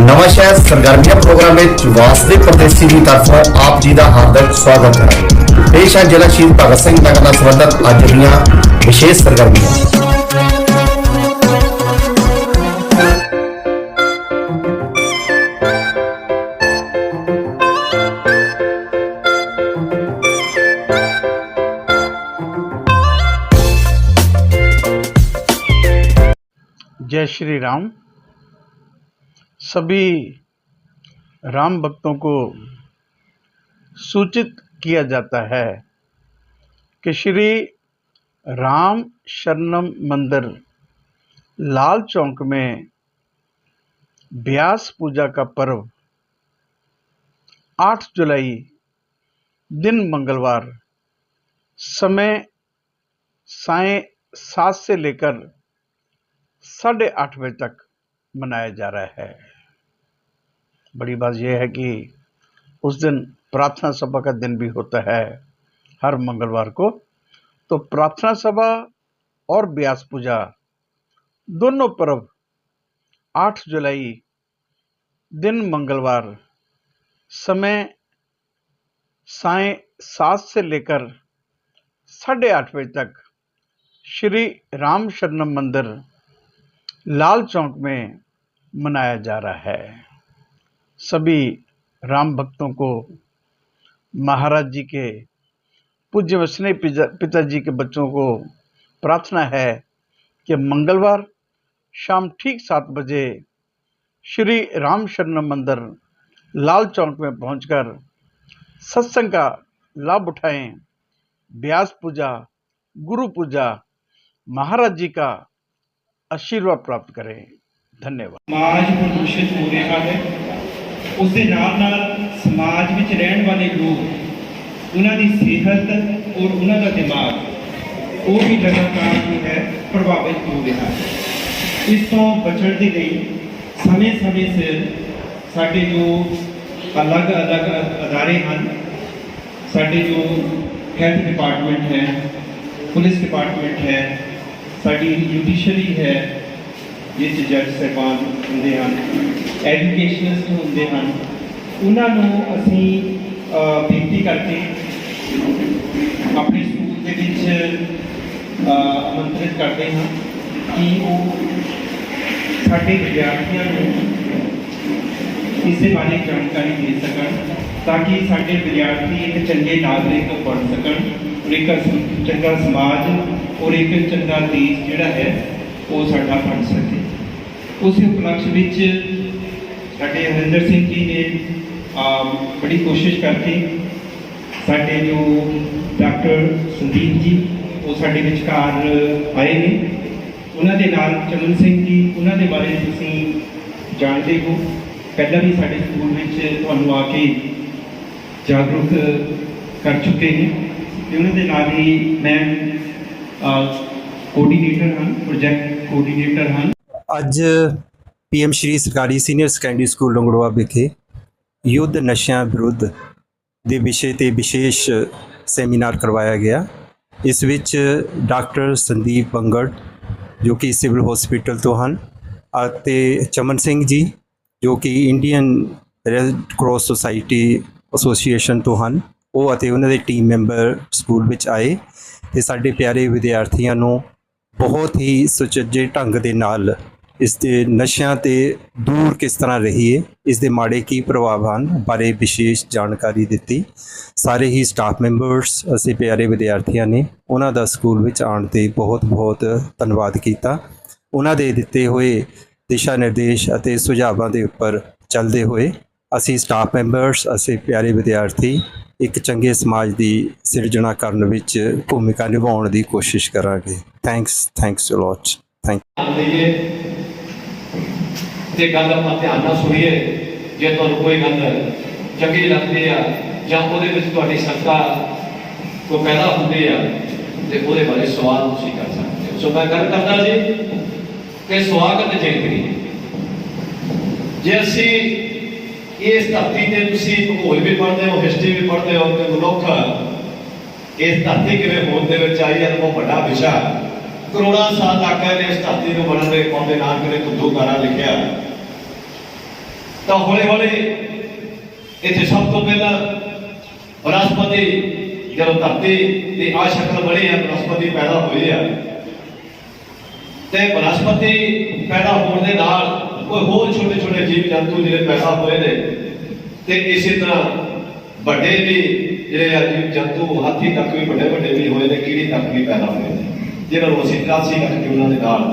ਨਵਾਂ ਸ਼ਹਿਰ ਸਰਗਰਮੀਆਂ ਪ੍ਰੋਗਰਾਮ ਵਿੱਚ ਵਾਸਤੇ ਪ੍ਰਦੇਸ਼ੀ ਦੀ ਤਰਫੋਂ ਆਪ ਜੀ ਦਾ ਹਾਰਦਿਕ ਸਵਾਗਤ ਹੈ ਪੇਸ਼ ਹੈ ਜ਼ਿਲ੍ਹਾ ਸ਼ਹੀਦ ਭਗਤ ਸਿੰਘ ਨਗਰ ਨਾਲ ਸੰਬੰਧਿਤ ਅੱਜ ਦੀਆਂ ਵਿਸ਼ੇਸ਼ ਸਰਗਰਮੀਆਂ जय श्री राम सभी राम भक्तों को सूचित किया जाता है कि श्री राम शरणम मंदिर लाल चौक में ब्यास पूजा का पर्व 8 जुलाई दिन मंगलवार समय साय सात से लेकर साढ़े आठ बजे तक मनाया जा रहा है। बड़ी बात यह है कि उस दिन प्रार्थना सभा का दिन भी होता है हर मंगलवार को। तो प्रार्थना सभा और ब्यास पूजा दोनों पर्व 8 जुलाई दिन मंगलवार समय साय सात से लेकर साढ़े आठ बजे तक श्री राम शरणम मंदिर लाल चौक में मनाया जा रहा है। सभी राम भक्तों को महाराज जी के, पूज्य वसने पिताजी के बच्चों को प्रार्थना है कि मंगलवार शाम ठीक सात बजे श्री राम शरण मंदिर लाल चौक में पहुंचकर सत्संग का लाभ उठाएँ। ब्यास पूजा, गुरु पूजा, महाराज जी का आशीर्वाद प्राप्त करें। धन्यवाद। आज प्रदूषित होने का है ਉਸ ਦੇ ਨਾਲ ਨਾਲ ਸਮਾਜ ਵਿੱਚ ਰਹਿਣ ਵਾਲੇ ਲੋਕ, ਉਹਨਾਂ ਦੀ ਸਿਹਤ ਔਰ ਉਹਨਾਂ ਦਾ ਦਿਮਾਗ, ਉਹ ਵੀ ਲਗਾਤਾਰ ਜੋ ਹੈ ਪ੍ਰਭਾਵਿਤ ਹੋ ਰਿਹਾ ਹੈ। ਇਸ ਤੋਂ ਬਚਣ ਦੇ ਲਈ ਸਮੇਂ-ਸਮੇਂ ਸਿਰ ਸਾਡੇ ਜੋ ਅਲੱਗ-ਅਲੱਗ ਅਦਾਰੇ ਹਨ, ਸਾਡੇ ਜੋ ਹੈਲਥ ਡਿਪਾਰਟਮੈਂਟ ਹੈ, ਪੁਲਿਸ ਡਿਪਾਰਟਮੈਂਟ ਹੈ, ਸਾਡੀ ਜੁਡੀਸ਼ਰੀ ਹੈ, ਜਿਸ 'ਚ ਜੱਜ ਸਾਹਿਬਾਨ ਹੁੰਦੇ ਹਨ ਐਜੂਕੇਸ਼ਨਿਸਟ ਹੁੰਦੇ ਹਨ, ਉਹਨਾਂ ਨੂੰ ਅਸੀਂ ਬੇਨਤੀ ਕਰਕੇ ਆਪਣੇ ਸਕੂਲ ਦੇ ਵਿੱਚ ਆਮੰਤਰਿਤ ਕਰਦੇ ਹਾਂ ਕਿ ਉਹ ਸਾਡੇ ਵਿਦਿਆਰਥੀਆਂ ਨੂੰ ਇਸ ਦੇ ਬਾਰੇ ਜਾਣਕਾਰੀ ਦੇ ਸਕਣ, ਤਾਂ ਕਿ ਸਾਡੇ ਵਿਦਿਆਰਥੀ ਇੱਕ ਚੰਗੇ ਨਾਗਰਿਕ ਬਣ ਸਕਣ, ਔਰ ਇੱਕ ਚੰਗਾ ਸਮਾਜ ਔਰ ਇੱਕ ਚੰਗਾ ਦੇਸ਼ ਜਿਹੜਾ ਹੈ, ਉਹ ਸਾਡਾ ਬਣ ਸਕੇ। ਉਸੇ ਉਪਲਕਸ਼ ਵਿੱਚ ਸਾਡੇ ਹਰਿੰਦਰ ਸਿੰਘ ਜੀ ਨੇ ਬੜੀ ਕੋਸ਼ਿਸ਼ ਕਰਕੇ ਸਾਡੇ ਜੋ ਡਾਕਟਰ ਸੰਦੀਪ ਜੀ, ਉਹ ਸਾਡੇ ਵਿਚਕਾਰ ਆਏ ਨੇ। ਉਹਨਾਂ ਦੇ ਨਾਲ ਚਮਨ ਸਿੰਘ ਜੀ, ਉਹਨਾਂ ਦੇ ਬਾਰੇ ਤੁਸੀਂ ਜਾਣਦੇ ਹੋ। ਪਹਿਲਾਂ ਵੀ ਸਾਡੇ ਸਕੂਲ ਵਿੱਚ ਤੁਹਾਨੂੰ ਆ ਕੇ ਜਾਗਰੂਕ ਕਰ ਚੁੱਕੇ ਨੇ। ਤੇ ਉਹਨਾਂ ਦੇ ਨਾਲ ਹੀ ਮੈਂ ਕੋਆਰਡੀਨੇਟਰ ਹਾਂ ਪ੍ਰੋਜੈਕਟ ਕੋਆਰਡੀਨੇਟਰ ਹਾਂ। ਅੱਜ ਪੀਐਮ ਸ਼੍ਰੀ ਸਰਕਾਰੀ ਸੀਨੀਅਰ ਸੈਕੰਡਰੀ ਸਕੂਲ ਲੰਗੜਵਾ ਵਿਖੇ ਯੁੱਧ ਨਸ਼ਿਆਂ ਵਿਰੁੱਧ ਦੇ ਵਿਸ਼ੇ ਤੇ ਵਿਸ਼ੇਸ਼ ਸੈਮੀਨਾਰ ਕਰਵਾਇਆ ਗਿਆ। ਇਸ ਵਿੱਚ ਡਾਕਟਰ ਸੰਦੀਪ ਬੰਗੜ, ਜੋ ਕਿ ਸਿਵਲ ਹਸਪੀਟਲ ਤੋਂ ਹਨ, ਅਤੇ ਚਮਨ ਸਿੰਘ ਜੀ, ਜੋ ਕਿ Indian Red Cross society association ਤੋਂ ਹਨ। ਉਹ ਅਤੇ ਉਹਨਾਂ ਦੇ ਟੀਮ ਮੈਂਬਰ ਸਕੂਲ ਵਿੱਚ ਆਏ ਤੇ ਸਾਡੇ ਪਿਆਰੇ ਵਿਦਿਆਰਥੀਆਂ ਨੂੰ ਬਹੁਤ ਹੀ ਸੁਚੱਜੇ ਢੰਗ ਦੇ ਨਾਲ ਇਸ ਦੇ ਨਸ਼ਿਆਂ ਤੇ ਦੂਰ ਕਿਸ ਤਰ੍ਹਾਂ ਰਹੀਏ, ਇਸ ਦੇ ਮਾੜੇ ਕੀ ਪ੍ਰਭਾਵ ਹਨ ਬਾਰੇ ਵਿਸ਼ੇਸ਼ ਜਾਣਕਾਰੀ ਦਿੱਤੀ। ਸਾਰੇ ਹੀ ਸਟਾਫ ਮੈਂਬਰਸ ਅਸੀਂ ਪਿਆਰੇ ਵਿਦਿਆਰਥੀਆਂ ਨੇ ਉਹਨਾਂ ਦਾ ਸਕੂਲ ਵਿੱਚ ਆਉਣ ਤੇ ਬਹੁਤ ਬਹੁਤ ਧੰਨਵਾਦ ਕੀਤਾ। ਉਹਨਾਂ ਦੇ ਦਿੱਤੇ ਹੋਏ ਦਿਸ਼ਾ ਨਿਰਦੇਸ਼ ਅਤੇ ਸੁਝਾਵਾਂ ਦੇ ਉੱਪਰ ਚੱਲਦੇ ਹੋਏ ਅਸੀਂ ਸਟਾਫ ਮੈਂਬਰਸ ਅਸੀਂ ਪਿਆਰੇ ਵਿਦਿਆਰਥੀ, ਇੱਕ ਚੰਗੇ ਸਮਾਜ ਦੀ ਸਿਰਜਣਾ ਕਰਨ ਵਿੱਚ ਭੂਮਿਕਾ ਨਿਭਾਉਣ ਦੀ ਕੋਸ਼ਿਸ਼ ਕਰਾਂਗੇ। Thanks thanks a lot thank ਤੇ ਗੱਲ ਆਪਾਂ ਧਿਆਨ ਨਾਲ ਸੁਣੀਏ। ਜੇ ਤੁਹਾਨੂੰ ਕੋਈ ਗੱਲ ਚੰਗੀ ਲੱਗਦੀ ਆ ਜਾਂ ਉਹਦੇ ਵਿੱਚ ਤੁਹਾਡੀ ਸ਼ੰਕਾ ਕੋਈ ਪੈਦਾ ਹੁੰਦੀ ਆ, ਤੇ ਉਹਦੇ ਬਾਰੇ ਸਵਾਲ ਤੁਸੀਂ ਕਰ ਸਕਦੇ ਹੋ। ਸੋ ਮੈਂ ਗੱਲ ਕਰਦਾ ਜੀ ਕਿ ਸਵਾਗਤ ਜ਼ਿੰਦਗੀ ਜੇ ਅਸੀਂ ਇਸ ਧਰਤੀ ਤੇ ਤੁਸੀਂ ਭੂਗੋਲ ਵੀ ਪੜ੍ਹਦੇ ਹੋ ਹਿਸਟਰੀ ਵੀ ਪੜ੍ਹਦੇ ਹੋ ਕਿ ਮਨੁੱਖ ਇਸ ਧਰਤੀ ਕਿਵੇਂ ਹੋਂਦ ਦੇ ਵਿੱਚ ਆਈ ਹੈ ਉਹ ਵੱਡਾ ਵਿਸ਼ਾ ਕਰੋੜਾਂ ਸਾਲ ਤੱਕ ਇਹਨੇ ਇਸ ਧਰਤੀ ਨੂੰ ਬਣਨ ਦੇ ਪਾਉਂਦੇ ਨਾਨਕ ਨੇ ਕੁੱਦੂ ਕਾਰਾ ਲਿਖਿਆ ਤਾਂ ਹੌਲੀ ਹੌਲੀ ਇੱਥੇ ਸਭ ਤੋਂ ਪਹਿਲਾਂ ਬਨਸਪਤੀ ਜਦੋਂ ਧਰਤੀ ਦੀ ਆ ਸ਼ਕਲ ਬਣੀ ਹੈ ਬਨਸਪਤੀ ਪੈਦਾ ਹੋਈ ਆ ਤੇ ਬਨਸਪਤੀ ਪੈਦਾ ਹੋਣ ਦੇ ਨਾਲ ਕੋਈ ਹੋਰ ਛੋਟੇ ਛੋਟੇ ਜੀਵ ਜੰਤੂ ਜਿਹੜੇ ਪੈਦਾ ਹੋਏ ਨੇ, ਤੇ ਇਸੇ ਤਰ੍ਹਾਂ ਵੱਡੇ ਵੀ ਜਿਹੜੇ ਆ ਜੀਵ ਜੰਤੂ ਹਾਥੀ ਤੱਕ ਵੀ ਵੱਡੇ ਵੱਡੇ ਵੀ ਹੋਏ ਨੇ, ਕੀੜੀ ਤੱਕ ਵੀ ਪੈਦਾ ਹੋਏ ਨੇ। ਜਿਹਨਾਂ ਨੂੰ ਅਸੀਂ 83 ਲੱਖ ਕੇ ਉਹਨਾਂ ਦੇ ਨਾਲ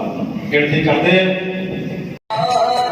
ਗਿਣਤੀ ਕਰਦੇ ਆ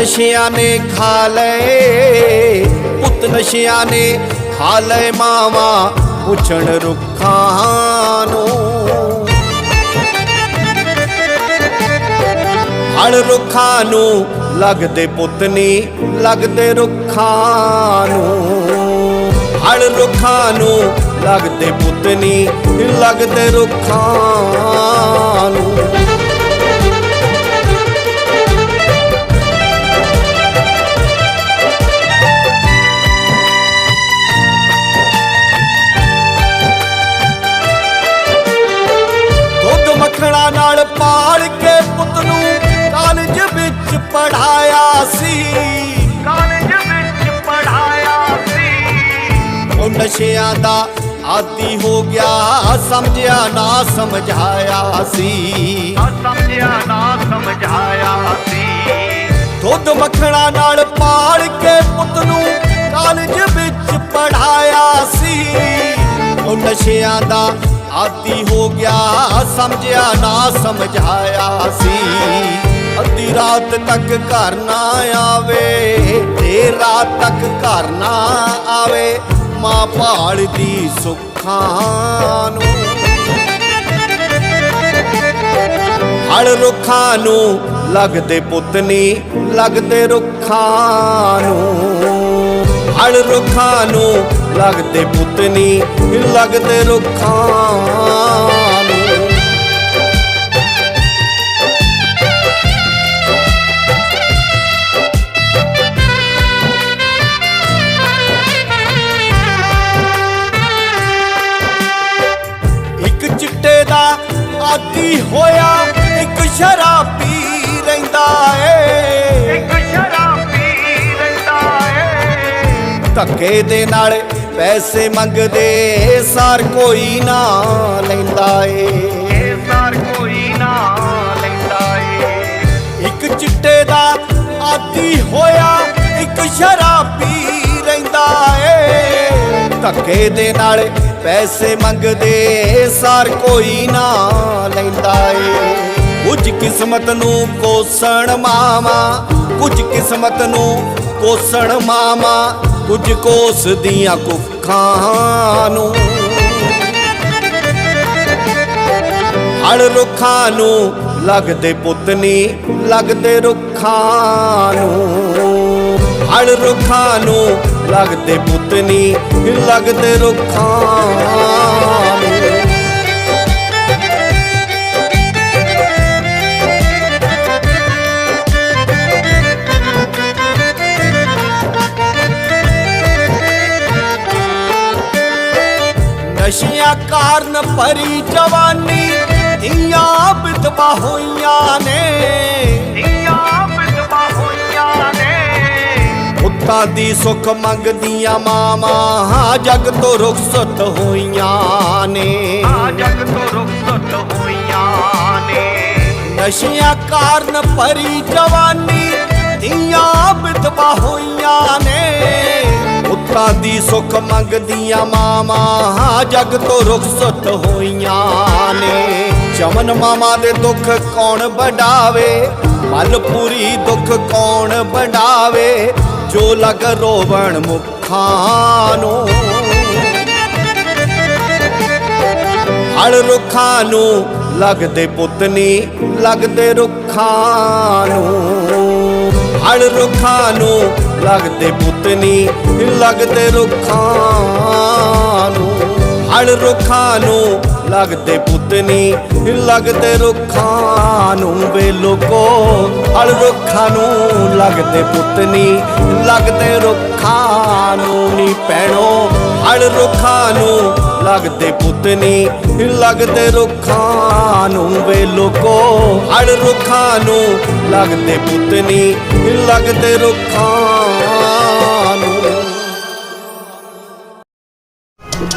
ਨਸ਼ਿਆਂ ਨੇ ਖਾ ਲਏ, ਪੁੱਤ ਨਸ਼ਿਆਂ ਨੇ ਖਾ ਲਏ ਮਾਵਾ ਪੁੱਛਣ ਰੁੱਖਾਂ ਨੂੰ। ਹੜ ਰੁੱਖਾਂ ਨੂੰ ਲੱਗਦੇ ਪੁੱਤ ਨੀ ਲੱਗਦੇ ਰੁੱਖਾਂ ਨੂੰ। ਹੜ ਰੁੱਖਾਂ ਨੂੰ ਲੱਗਦੇ ਪੁੱਤ ਨੀ ਲੱਗਦੇ ਰੁੱਖਾਂ ਨੂੰ। ਨਾਲ ਪਾਲ ਕੇ ਪੁੱਤ ਨੂੰ ਕਾਲਜ ਵਿੱਚ ਪੜਾਇਆ ਸੀ। ਕਾਲਜ ਵਿੱਚ ਪੜਾਇਆ ਸੀ। ਉਹ ਨਸ਼ਿਆਂ ਦਾ ਆਦੀ ਹੋ ਗਿਆ ਸਮਝਿਆ ਨਾ ਸਮਝਾਇਆ ਸੀ। ਸਮਝਿਆ ਨਾ ਸਮਝਾਇਆ ਸੀ। ਦੁੱਧ ਮੱਖਣਾ ਨਾਲ ਪਾਲ ਕੇ ਪੁੱਤ ਨੂੰ ਕਾਲਜ ਵਿੱਚ ਪੜਾਇਆ ਸੀ। ਉਹ ਨਸ਼ਿਆਂ ਦਾ ਆਦੀ ਹੋ ਗਿਆ, ਸਮਝਿਆ ਨਾ, ਸਮਝਾਇਆ ਸੀ। ਅੱਧੀ ਰਾਤ ਤੱਕ ਘਰ ਨਾ ਆਵੇ, ਦੇਰ ਰਾਤ ਤੱਕ ਘਰ ਨਾ ਆਵੇ, ਮਾਂ ਭਾਲਦੀ ਸੁੱਖਾਂ ਨੂੰ। ਹਲ ਰੁੱਖਾਂ ਨੂੰ ਲੱਗਦੇ ਪੁੱਤ ਨੀ ਲੱਗਦੇ ਰੁੱਖਾਂ ਨੂੰ। ਹਲ ਰੁੱਖਾਂ ਨੂੰ ਲੱਗਦੇ ਪੁੱਤ ਨੀ ਲੱਗਦੇ ਰੁੱਖਾਂ ਨੂੰ। ਇੱਕ ਚਿੱਟੇ ਦਾ ਆਦੀ ਹੋਇਆ ਇੱਕ ਸ਼ਰਾਬੀ ਰਹਿੰਦਾ ਏ। ਇੱਕ ਸ਼ਰਾਬੀ ਰਹਿੰਦਾ ਏ। ਧੱਕੇ ਦੇ ਨਾਲ ਪੈਸੇ ਮੰਗਦੇ ਸਾਰ ਕੋਈ ਨਾ ਲੈਂਦਾ ਏ। ਸਾਰ ਕੋਈ ਨਾ ਲੈਂਦਾ ਏ। ਇੱਕ ਚਿੱਟੇ ਦਾ ਆਦੀ ਹੋਇਆ ਇੱਕ ਸ਼ਰਾਬੀ ਰਹਿੰਦਾ ਏ। ਧੱਕੇ ਦੇ ਨਾਲ ਪੈਸੇ ਮੰਗਦੇ ਸਾਰ ਕੋਈ ਨਾ ਲੈਂਦਾ ਏ। ਕੁਝ ਕਿਸਮਤ ਨੂੰ ਕੋਸਣ ਮਾਵਾ, ਕੁਝ ਕਿਸਮਤ ਨੂੰ ਕੋਸਣ ਮਾਵਾ, ਕੁਝ ਕੋਸਦੀਆਂ ਕੁੱਖਾਂ ਨੂੰ। ਹਲ ਰੁੱਖਾਂ ਨੂੰ ਲੱਗਦੇ ਪੁੱਤਨੀ ਲੱਗਦੇ ਰੁੱਖਾਂ ਨੂੰ। ਹਲ ਰੁੱਖਾਂ ਨੂੰ ਲੱਗਦੇ ਪੁੱਤ ਨੀ, ਲੱਗਦੇ ਰੁੱਖਾਂ ਨਸ਼ਿਆਂ ਕਾਰਨ ਭਰੀ ਜਵਾਨੀ, ਧੀਆਂ ਵਿਧਵਾ ਹੋਈਆਂ ਨੇ। ਪੁੱਤਾਂ ਦੀ ਸੁੱਖ ਮੰਗਦੀਆਂ ਮਾਵਾਂ ਜਗ ਤੋਂ ਰੁਖਸਤ ਹੋਈਆਂ ਨੇ। ਜਗ ਤੋਂ ਰੁਖਸਤ ਹੋਈਆਂ ਨੇ। ਨਸ਼ਿਆਂ ਕਾਰਨ ਭਰੀ ਜਵਾਨੀ ਧੀਆਂ ਵਿਧਵਾ ਹੋਈਆਂ ਨੇ। ਪੁੱਤਾਂ ਦੀ ਸੁੱਖ ਮੰਗਦੀਆਂ ਮਾਵਾਂ ਜਗ ਤੋਂ ਰੁਖਸਤ ਹੋਈਆਂ ਨੇ। ਚਮਨ ਮਾਮਾ ਦੇ ਦੁੱਖ ਕੌਣ ਵਡਾਵੇ? ਮਲਪੂਰੀ ਦੁੱਖ ਕੌਣ ਵਡਾਵੇ? ਜੋ ਲਗ ਰੋਵਣ ਮੁਖਾਂ ਨੂੰ ਹਲ ਰੁੱਖਾਂ ਨੂੰ ਲੱਗਦੇ ਪੁੱਤਨੀ, ਲੱਗਦੇ ਰੁੱਖਾਂ ਨੂੰ ਹਲ ਰੁੱਖਾਂ ਨੂੰ ਲੱਗਦੇ ਪੁੱਤਨੀ, ਲੱਗਦੇ ਰੁੱਖਾਂ ਨੂੰ ਹਲ ਰੁੱਖਾਂ ਨੂੰ ਲੱਗਦੇ ਪੁੱਤਨੀ, ਲੱਗਦੇ ਰੁੱਖਾਂ ਨੂੰ ਵੇ ਲੋਕੋ। ਹਲ ਰੁੱਖਾਂ ਨੂੰ ਲੱਗਦੇ ਪੁੱਤਨੀ, ਲੱਗਦੇ ਰੁੱਖਾਂ ਨੂੰ ਨੀ ਪੈਣੋ। ਹਲ ਰੁੱਖਾਂ ਨੂੰ ਲੱਗਦੇ ਪੁੱਤਨੀ, ਲੱਗਦੇ ਰੁੱਖਾਂ ਨੂੰ ਵੇ ਲੋਕੋ। ਹਲ ਰੁੱਖਾਂ ਨੂੰ ਲੱਗਦੇ ਪੁੱਤਨੀ, ਲੱਗਦੇ ਰੁੱਖਾਂ